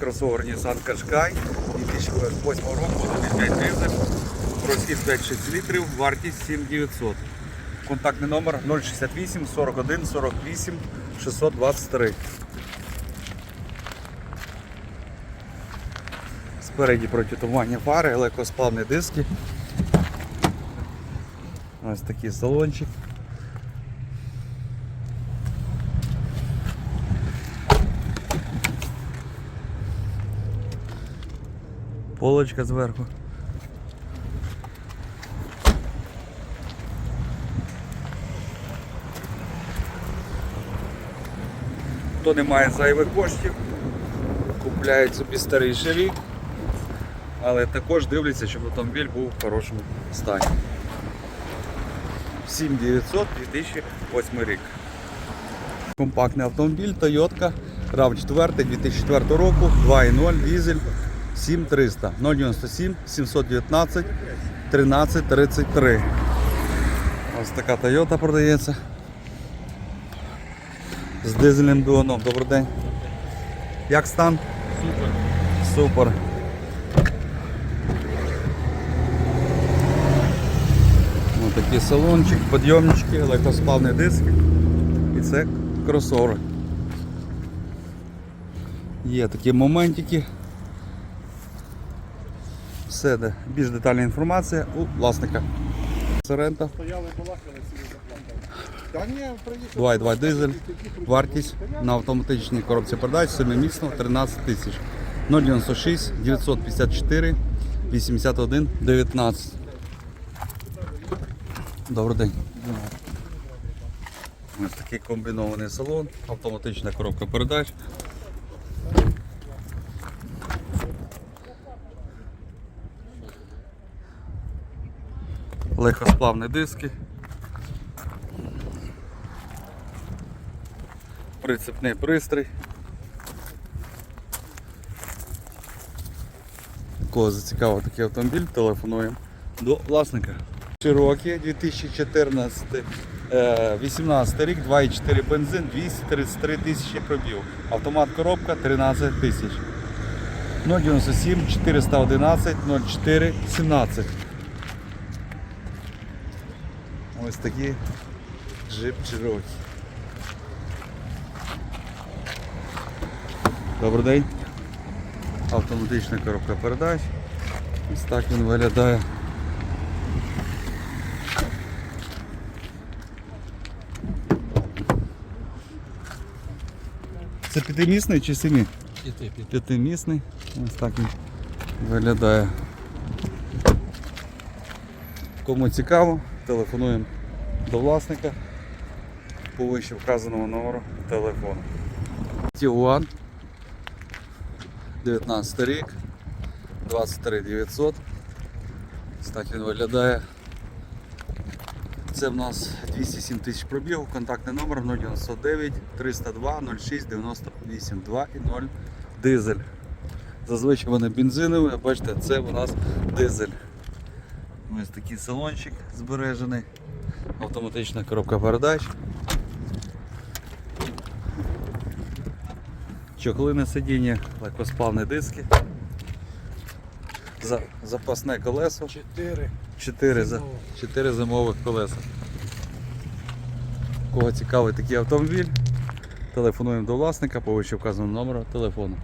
кросовер Nissan Qashqai 2008 року, 1,5 дизель, розхід 5-6 літрів, вартість 7900. Контактний номер 068 41 48 623. Спереді протитуманні фари, легкосплавні диски. Ось такий салончик. Полочка зверху. Хто не має зайвих коштів, купляють собі старіший рік, але також дивляться, щоб автомобіль був в хорошому стані. 7900 2008 рік. Компактний автомобіль Toyota RAV4 2004 року, 2.0 дизель 7300 097 719 1333. Ось така Toyota продається. З дизельним двигуном. Добрий день. Як стан? Супер. Супер. Ось такий салончик, підйомнички, легкосплавні диски. І це кросовер. Є такі моментики. Все, де більш детальна інформація у власника. Сорента. Стояли, балакали, приїхав. Давай, давай, дизель. Вартість на автоматичній коробці передач семимісно 13 тисяч. 096 954 81 19. Добрий день. Ось такий комбінований салон, автоматична коробка передач. Легкосплавні диски. Прицепний пристрій. Кого зацікавив такий автомобіль, телефонуємо до власника. Широкі 2014 е, 18 рік, 2,4 бензин, 233 тисячі пробіг. Автомат коробка 13 тисяч. 097 411 04 17. Ось такі джип Cherokee. Добрий день. Автоматична коробка передач. Ось так він виглядає. Це п'ятимісний чи сімі? П'ятимісний. Ось так він виглядає. Кому цікаво, телефонуємо до власника по вище вказаного номеру телефону. Тігуан 19 рік, 23 900. Ось так він виглядає. Це в нас 207 тисяч пробігу, контактний номер 099 302 06 98 2 і 0 дизель. Зазвичай вони бензинові, а бачите, це у нас дизель. Ось такий салончик збережений, автоматична коробка передач. Чохли на сидіння, легкосплавні диски. За, запасне колесо. Чотири. 4, за, 4 зимових колеса. Кого цікавий такий автомобіль, телефонуємо до власника по вище вказаному номеру телефону.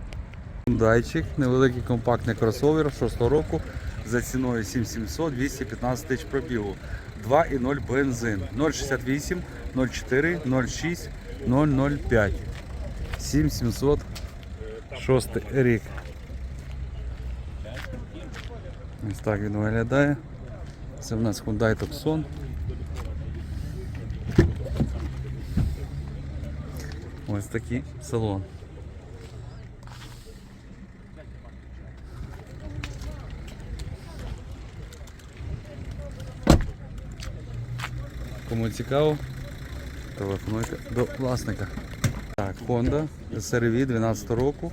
Дайчик, невеликий компактний кросовер 6 року за ціною 7700 215 тисяч пробігу. 2,0 бензин 068 04 06 005 7700 6 рік. Ось так він виглядає. Це в нас Hyundai Tucson. Ось такий салон. Кому цікаво, телефонуйте до власника. Так, Honda SRV 12 року.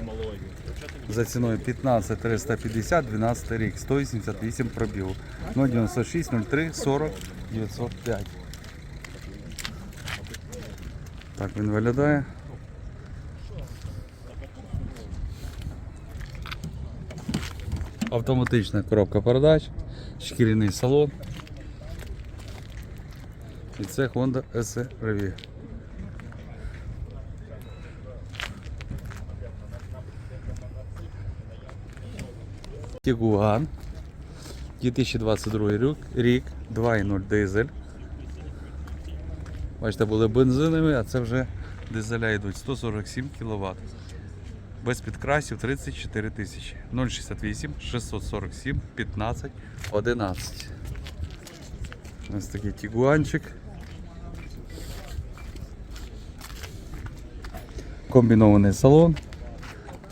За ціною 15 350, 12 рік, 188 пробігу. 096 03 40 905. Так він виглядає. Автоматична коробка передач, шкіряний салон. І це Honda SR-V. Тігуан. 2022 рік, рік 2.0 дизель. Бачите, були бензинові, а це вже дизеля йдуть 147 кВт. Без підкрасів 34 тисячі. 068 647 15 11. Ось такий тігуанчик. Комбінований салон.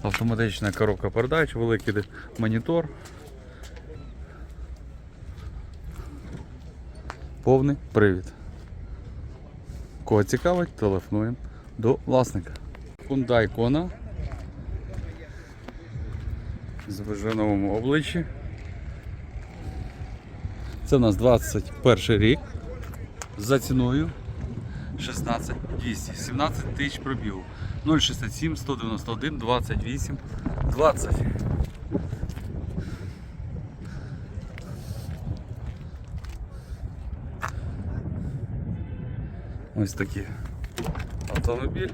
Автоматична коробка передач, великий монітор. Повний привід. Кого цікавить, телефонуємо до власника. Hyundai Kona з виженовому обличчі. Це у нас 21 рік за ціною 16 200, 17 тисяч пробігу. 067 191 28 20. Ось такий автомобіль.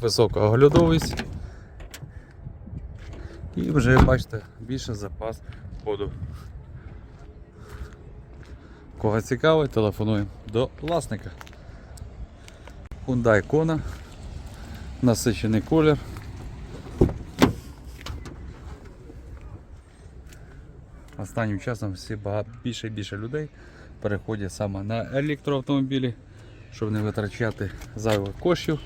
Висока оглядовість. І вже бачите більше запас ходу. Кого цікавить, телефонуємо до власника. Hyundai Kona. Насичений колір. Останнім часом всі багато більше і більше людей переходять саме на електроавтомобілі, щоб не витрачати зайвих коштів.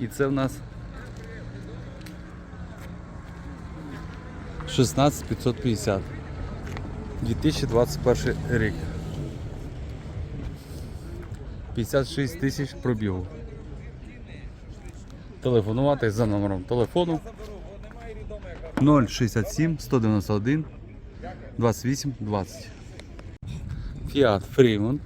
І це в нас 16550 2021 рік. 56 тисяч пробігу. Телефонувати за номером телефону 067 191 28 20. Fiat Fremont.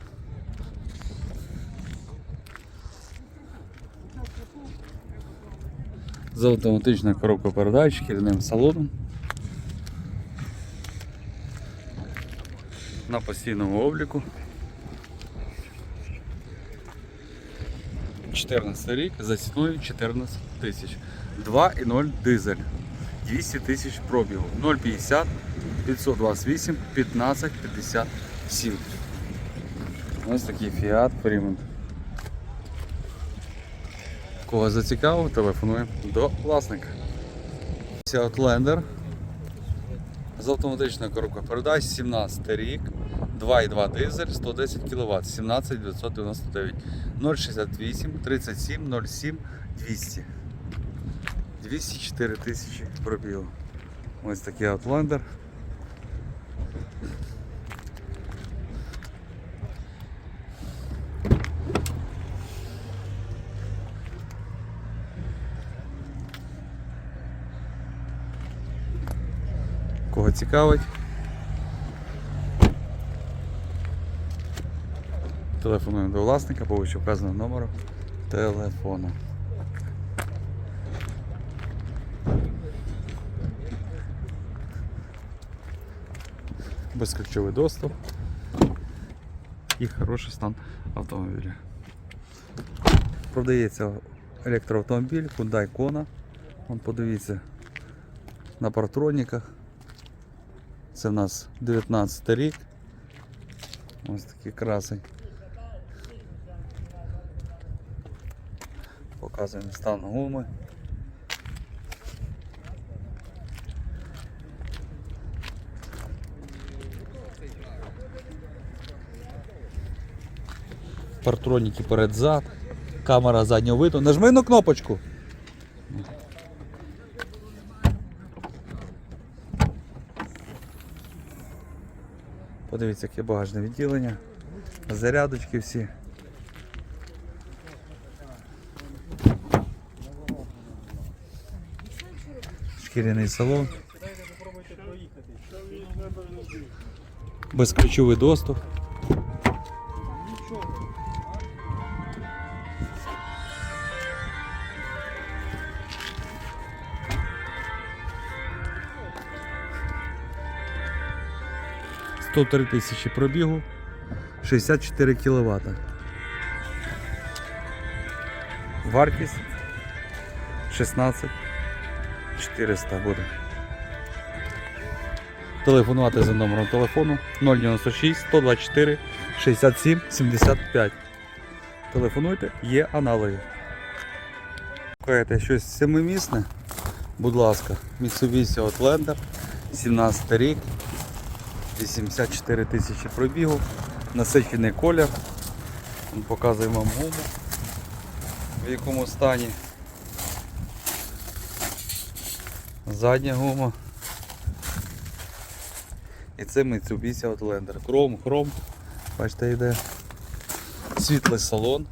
З автоматичною коробкою передач, керівним салоном. На постійному обліку. 14 рік за ціною 14 тисяч. 2,0 дизель. 200 тисяч пробігу. 0,50, 528, 15, 57. Ось такий Fiat Fremont. Кого зацікавив, телефонуємо до власника. Outlander з автоматичною коробкою передач 17 рік, 2,2 дизель, 110 кВт, 17 999, 068, 37, 07, 200. 204 тисячі пробігу. Ось такий Outlander. Кого цікавить? Телефонуємо до власника по вище вказаному номеру телефону. Безключовий доступ і хороший стан автомобіля. Продається електроавтомобіль Hyundai Kona. Вон подивіться на партроніках. Це в нас 19 рік. Ось такий красень. Показуємо стан гуми. Партроніки перед-зад, камера заднього виду. Нажми на кнопочку. Подивіться, яке багажне відділення. Зарядочки всі. шкіряний салон. Безключовий доступ. Сто три тисячі пробігу, шістдесят чотири кВт. Вартість 16 400 буде. Телефонувати за номером телефону 096 124 67 75. Телефонуйте, є аналоги. Шукаєте щось семимісне? Будь ласка, Mitsubishi Outlander, 17 рік, 84 тисячі пробігу, насичений колір. Показуємо вам гуму, в якому стані. Задня гума. І це Mitsubishi Outlander. Кром, хром. Бачите, йде. Світлий салон.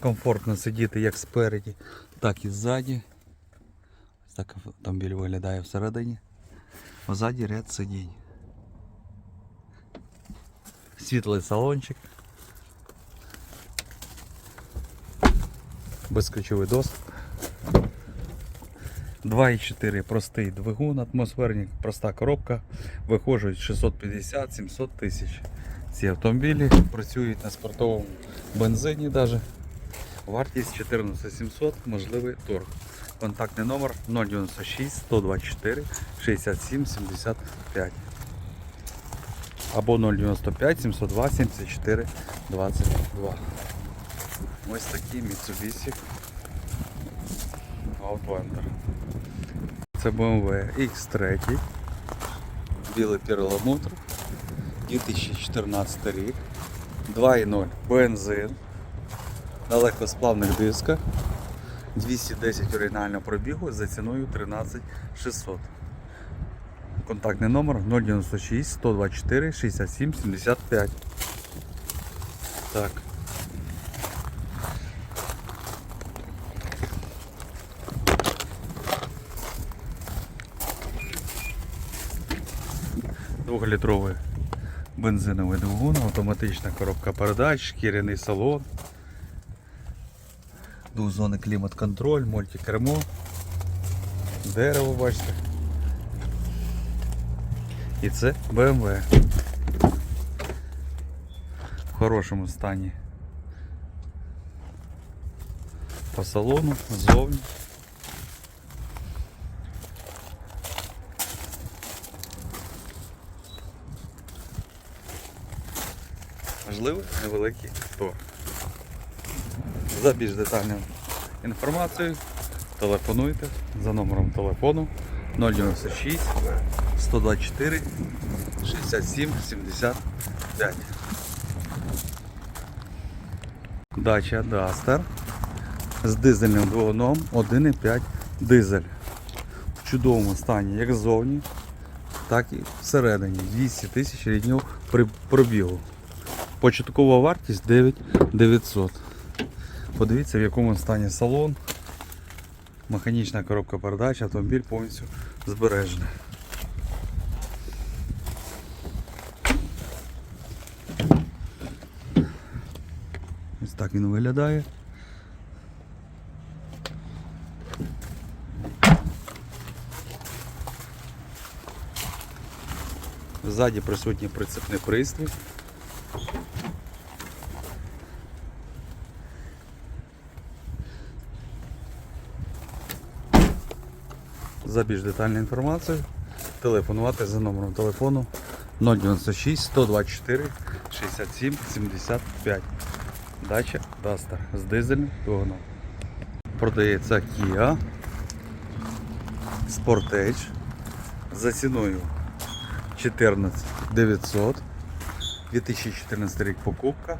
Комфортно сидіти як спереді, так і ззаді. Ось так автомобіль виглядає всередині. Позаді ряд сидінь. Світлий салончик. Безключовий доступ. 2,4 простий двигун, атмосферник, проста коробка. Виходжують 650-700 тисяч. Ці автомобілі працюють на спортовому бензині навіть. Вартість 14700, можливий торг. Контактний номер 096 124 67 75 або 095 702 74 22. Ось такі Mitsubishi Outlander. Це BMW X3, білий перламутр, 2014 рік, 2.0 бензин на легкосплавних дисках, 210 оригінального пробігу за ціною 13 600. Контактний номер 096 124 67 75. Так. Двохлітровий бензиновий двигун, автоматична коробка передач, шкіряний салон, двозонний клімат-контроль, мультикермо, дерево бачите. І це BMW. В хорошому стані. По салону, ззовні. Можливо, невеликий торг. За більш детальною інформацією телефонуйте за номером телефону 096 124 67 75. Дача Duster з дизельним двигуном 1,5 дизель. В чудовому стані як ззовні, так і всередині. 200 тисяч ріднів пробігу. Початкова вартість 9900. Подивіться в якому стані салон. Механічна коробка передач, автомобіль повністю збережений. Ось так він виглядає. Ззаді присутній прицепний пристрій. За більш детальною інформацією телефонувати за номером телефону 096 124 67 75. Дача Duster з дизельним двигуном. Продається Kia Sportage за ціною 14 900 2014 рік покупка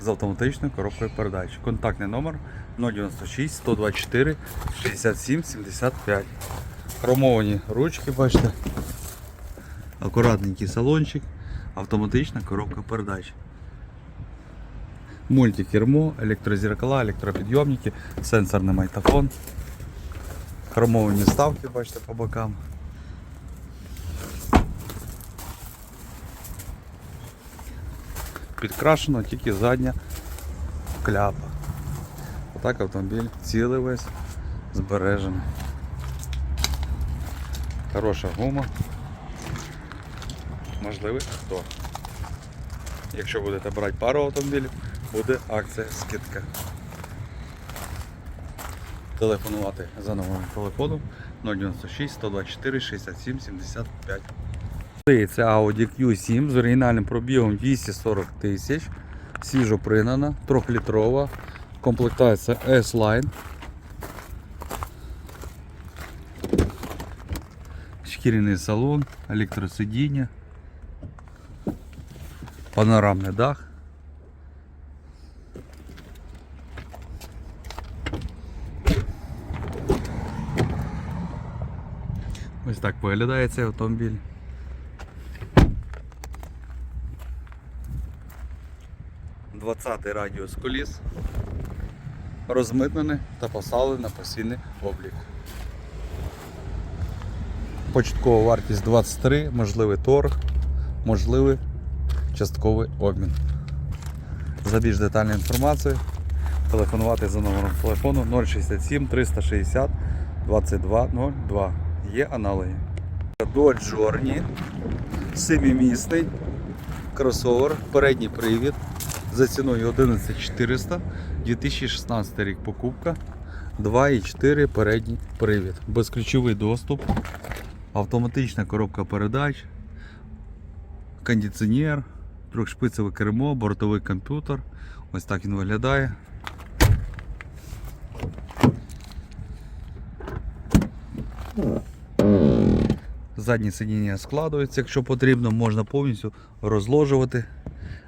з автоматичною коробкою передач. Контактний номер 096 124 67 75. Хромовані ручки, бачите. Акуратненький салончик, автоматична коробка передач. Мультикермо, електрозеркала, електропідйомники, сенсорний майтофон. Хромовані ставки, бачите, по бокам. Підкрашено тільки задня кляпа. Отак автомобіль цілий весь збережений. Хороша гума. Можливий хто. Якщо будете брати пару автомобілів, буде акція скидка. Телефонувати за номером телефону 096 124 67 75. Це Audi Q7 з оригінальним пробігом 240 тисяч. Свіжо пригнана, 3-літрова. Комплектація S-Line. Шкіряний салон, електросидіння, панорамний дах. Ось так виглядає цей автомобіль. Двадцятий радіус коліс розмитнений та поставлений на постійний облік. Початкова вартість 23, можливий торг, можливий частковий обмін. За більш детальною інформацією телефонувати за номером телефону 067 360 2202. Є аналоги. Dodge Journey, 7-місний кросовер, передній привід за ціною 11400, 2016 рік покупка, 2,4 передній привід, безключовий доступ, автоматична коробка передач, кондиціонер, трьохшпицеве кермо, бортовий комп'ютер. Ось так він виглядає. Задні сидіння складуються, якщо потрібно, можна повністю розложувати.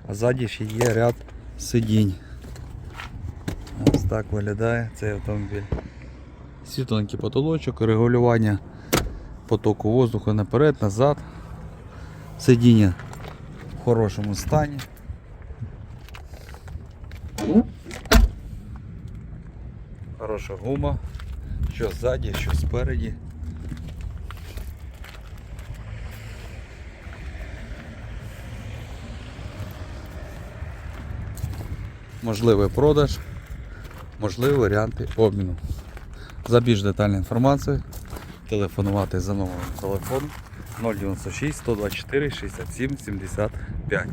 А ззаді ще є ряд сидінь. Ось так виглядає цей автомобіль. Світленький потолочок, регулювання потоку воздуху наперед, назад. Сидіння в хорошому стані. Хороша гума, що ззаді, що спереді. Можливий продаж, можливі варіанти обміну. За більш детальну інформацію телефонувати за номером телефону 096 124 67 75.